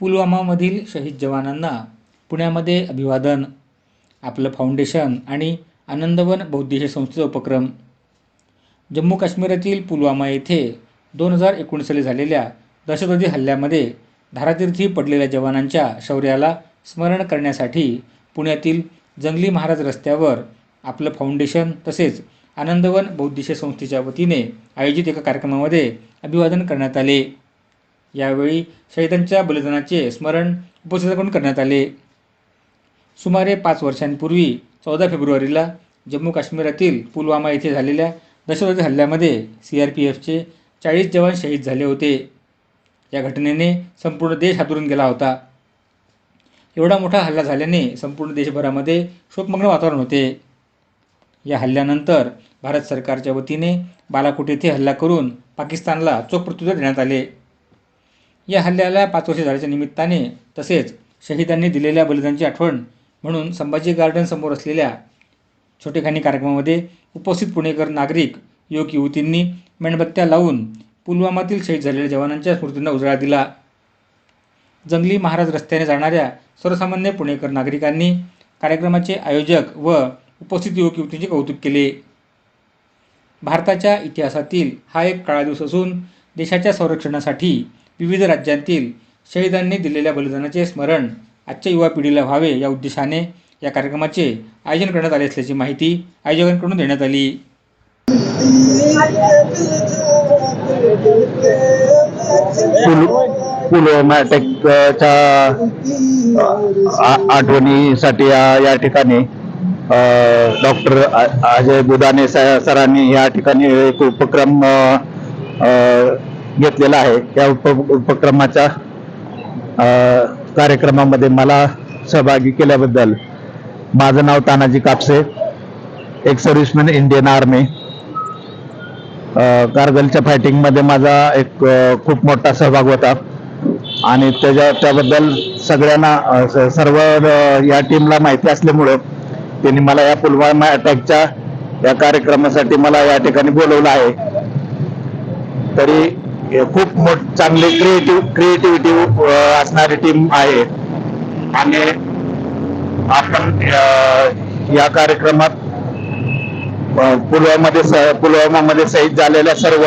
पुलवामामधील शहीद जवानांना पुण्यामध्ये अभिवादन आपलं फाउंडेशन आणि आनंदवन बौद्धिस्ट संस्थेचा उपक्रम. जम्मू काश्मीरातील पुलवामा येथे दोन हजार एकोणीस साली झालेल्या दहशतवादी हल्ल्यामध्ये धारातीर्थी पडलेल्या जवानांच्या शौर्याला स्मरण करण्यासाठी पुण्यातील जंगली महाराज रस्त्यावर आपलं फाउंडेशन तसेच आनंदवन बौद्धिस्ट संस्थेच्या वतीने आयोजित एका कार्यक्रमामध्ये अभिवादन करण्यात आले. यावेळी शहीदांच्या बलिदानाचे स्मरण उपस्थितांकडून करण्यात आले. सुमारे पाच वर्षांपूर्वी चौदा फेब्रुवारीला जम्मू काश्मीरातील पुलवामा येथे झालेल्या दहशतवादी हल्ल्यामध्ये सी आर पी एफचे चाळीस जवान शहीद झाले होते. या घटनेने संपूर्ण देश हादरून गेला होता. एवढा मोठा हल्ला झाल्याने संपूर्ण देशभरामध्ये शोकमग्न वातावरण होते. या हल्ल्यानंतर भारत सरकारच्या वतीने बालाकोट येथे हल्ला करून पाकिस्तानला चोख प्रत्युत्तर देण्यात आले. या हल्ल्याला पाच वर्षे झाल्याच्या निमित्ताने तसेच शहीदांनी दिलेल्या बलिदानाची आठवण म्हणून संभाजी गार्डन समोर असलेल्या छोटेखानी कार्यक्रमामध्ये उपस्थित पुणेकर नागरिक युवक युवतींनी मेणबत्त्या लावून पुलवामातील शहीद झालेल्या जवानांच्या स्मृतींना उजाळा दिला. जंगली महाराज रस्त्याने जाणाऱ्या सर्वसामान्य पुणेकर नागरिकांनी कार्यक्रमाचे आयोजक व उपस्थित युवक युवतींचे कौतुक केले. भारताच्या इतिहासातील हा एक काळा दिवस असून देशाच्या संरक्षणासाठी विविध राज्यांतील शहीदांनी दिलेल्या बलिदानाचे स्मरण आजच्या युवा पिढीला व्हावे या उद्देशाने या कार्यक्रमाचे आयोजन करण्यात आले असल्याची माहिती आयोजकांकडून देण्यात आली. पुलवामा अटॅकच्या आठवणीसाठी या ठिकाणी डॉक्टर अजय बुदाने स- सरांनी या ठिकाणी एक उपक्रम घेतलेला आहे. या उप उपक्रमाच्या कार्यक्रमामध्ये मला सहभागी केल्याबद्दल माझं नाव तानाजी कापसे एक सर्व्हिसमॅन इंडियन आर्मी. कारगलच्या कारगिलच्या फायटिंगमध्ये माझा एक खूप मोठा सहभाग होता. आणि त्याच्या त्याबद्दल सगळ्यांना सर्व या टीमला माहिती असल्यामुळं त्यांनी मला या पुलवामा अटॅकच्या या कार्यक्रमासाठी मला या ठिकाणी बोलवलं आहे. तरी खूप मोठ चांगली क्रिएटिव्ह क्रिएटिव्हिटी असणारी टीम आहे. आणि आपण या कार्यक्रमात पुलवामध्ये पुलवामामध्ये स- पुलवामामध्ये शहीद झालेल्या सर्व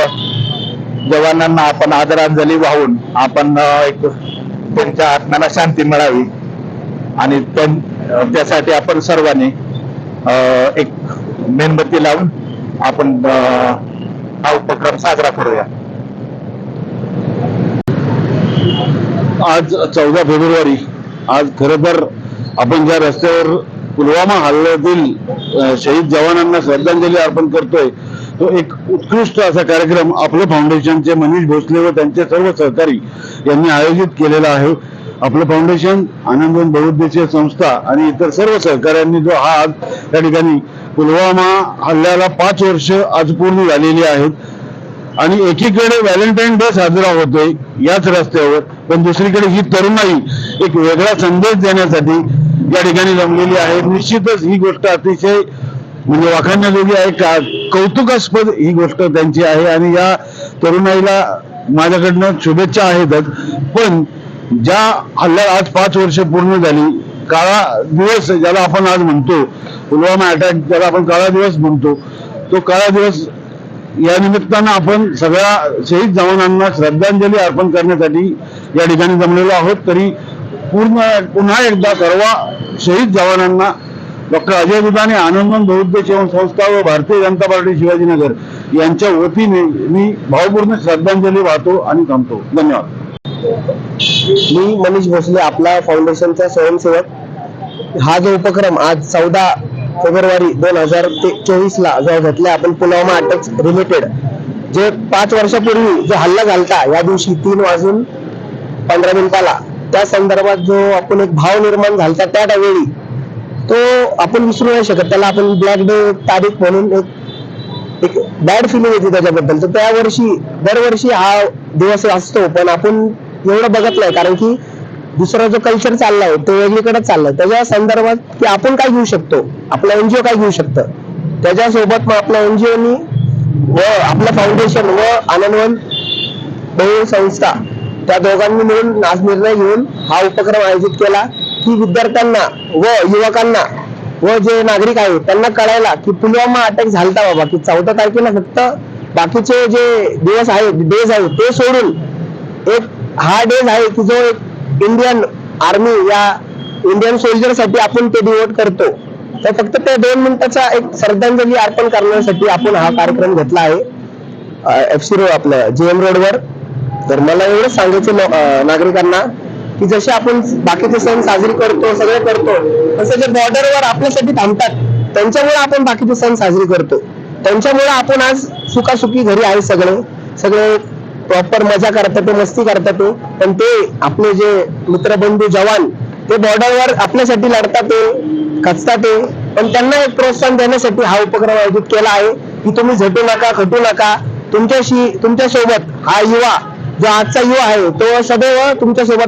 जवानांना आपण आदरांजली वाहून आपण एक त्यांच्या आत्म्याला शांती मिळावी. आणि त्यासाठी आपण सर्वांनी एक मेणबत्ती लावून आपण हा उपक्रम साजरा करूया. आज चौदा फेब्रुवारी आज खरं तर आपण ज्या रस्त्यावर पुलवामा हल्ल्यातील शहीद जवानांना श्रद्धांजली अर्पण करतोय तो एक उत्कृष्ट असा कार्यक्रम आपलं फाउंडेशनचे मनीष भोसले व त्यांचे सर्व सहकारी यांनी आयोजित केलेला आहे. आपलं फाउंडेशन आनंदवन बहुद्देशीय संस्था आणि इतर सर्व सहकाऱ्यांनी जो हा आज त्या ठिकाणी पुलवामा हल्ल्याला पाच वर्ष आज पूर्ण झालेली आहेत. आणि एकीकडे व्हॅलेंटाईन डे साजरा होतोय याच रस्त्यावर पण दुसरीकडे ही तरुणाई एक वेगळा संदेश देण्यासाठी या ठिकाणी जमलेली आहे. निश्चितच ही गोष्ट अतिशय म्हणजे वाखाणण्याजोगी आहे. का कौतुकास्पद ही गोष्ट त्यांची आहे आणि या तरुणाईला माझ्याकडनं शुभेच्छा आहेतच. पण ज्या हल्ल्याला आज पाच वर्ष पूर्ण झाली काळा दिवस ज्याला आपण आज म्हणतो पुलवामा अटॅक ज्याला आपण काळा दिवस म्हणतो तो काळा दिवस या निमित्तानं आपण सगळ्या शहीद जवानांना श्रद्धांजली अर्पण करण्यासाठी या ठिकाणी जमलेलो आहोत. तरी पूर्ण पुन्हा एकदा सर्व शहीद जवानांना डॉक्टर अजय बुदाने आनंदन बौद्ध सेवन संस्था व भारतीय जनता पार्टी शिवाजीनगर यांच्या वतीने मी भावपूर्ण श्रद्धांजली वाहतो आणि थांबतो. धन्यवाद. मी मनीष भोसले आपला फाउंडेशनचा स्वयंसेवक. हा जो उपक्रम आज चौदा फेब्रुवारी दोन हजार चोवीस ला जो घेतला आपण पुलवामा अटॅक रिलेटेड जे पाच वर्षापूर्वी जो हल्ला झालता या दिवशी तीन वाजून पंधरा मिनिटाला. त्या संदर्भात जो आपण एक भाव निर्माण झालता त्या त्यावेळी तो आपण विसरू नाही शकत. त्याला आपण ब्लॅक डे तारीख म्हणून एक एक बॅड फिलिंग येते त्याच्याबद्दल. तर त्या वर्षी दरवर्षी हा दिवस असतो पण आपण एवढं बघत नाही. कारण की दुसरा जो कल्चर चाललाय तो वेगळीकडे चाललाय त्याच्या संदर्भात की आपण काय घेऊ शकतो? आपलं एनजीओ काय घेऊ शकतं? त्याच्यासोबत मग आपल्या एनजीओनी व आपलं फाउंडेशन व आनंदवन बहु संस्था त्या दोघांनी मिळून आज निर्णय घेऊन हा उपक्रम आयोजित केला की विद्यार्थ्यांना व युवकांना व जे नागरिक आहेत त्यांना कळायला की पुलवामा अटॅक झालता बाबा की चौदा तारखेला फक्त बाकीचे जे दिवस आहेत डेज आहेत ते सोडून एक हा डेज आहे की जो एक इंडियन आर्मी या इंडियन सोल्जरसाठी आपण ते डिवोट करतो. तर फक्त त्या दोन मिनिटाचा एक श्रद्धांजली अर्पण करण्यासाठी आपण हा कार्यक्रम घेतला आहे. एफ सी रोड आपलं जी एम रोडवर तर मला एवढंच सांगायचं नागरिकांना की जसे आपण बाकीचे सण साजरे करतो सगळे करतो तसे जे बॉर्डरवर आपल्यासाठी थांबतात त्यांच्यामुळे आपण बाकीचे सण साजरे करतो. त्यांच्यामुळे आपण आज सुखासुखी घरी आहे सगळे सगळे प्रॉपर मजा करतात ते मस्ती करतात ते पण ते आपले जे मित्रबंधू जवान ते बॉर्डरवर आपल्यासाठी लढतात ते खचतात ते पण त्यांना एक प्रोत्साहन देण्यासाठी हा उपक्रम आयोजित केला आहे की तुम्ही झटू नका खटू नका तुमच्याशी तुमच्यासोबत हा युवा जो आजचा युवा आहे तो सदैव तुमच्यासोबत